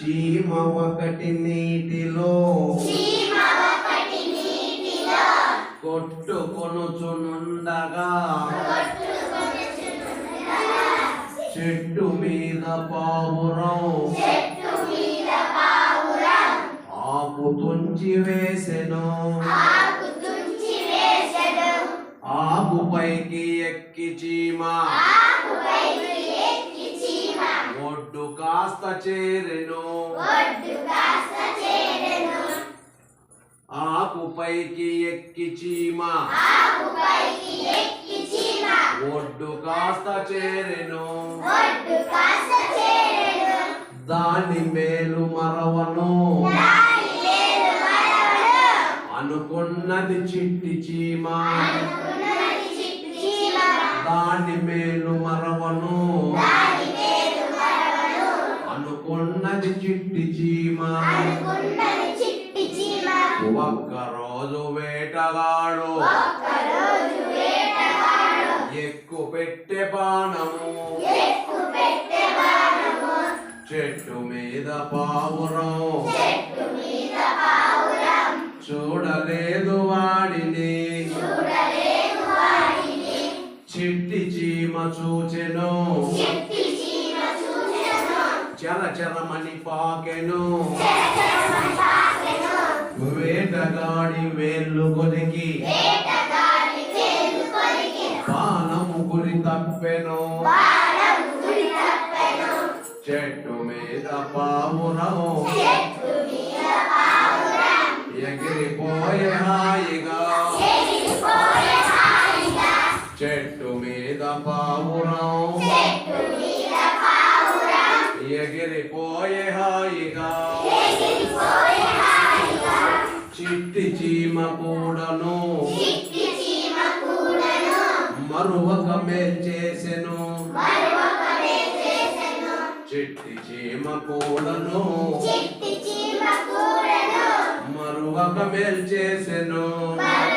చీమ ఒకటి నీటిలో కొట్టుకొనుచునుండగా చెట్టు మీద పావురం ఆకు తుంచి వేసెను. ఆకు పైకి ఎక్కి చీమ. కాస్త చేరెను. ఆకు పైకి ఎక్కి చీమ. ఒడ్డు కాస్త చేరెను. దాని మేలు మరవను. అనుకున్నది చిట్టి చీమ. దాని మేలు చిట్టి చీమ. ఒక్క రోజు వేటగాడు ఎక్కు పెట్టే బాణము. చెట్టు మీద పావురం. చూడలేదు వాడిని. చిట్టి చీమ చూచెను. చల చలమని పాకెను. వేటగాడి వేళ్ళు కొలికి. బాణము గురి తప్పెను. చెట్టు మీద పావురం ఎగిరిపోయే హాయిగా. చెట్టు చిట్టి చీమ కూడను. మరొక మేల్చేసెను. చిట్టి చీమ కూడను. మరొక మేల్చేసెను. మరొక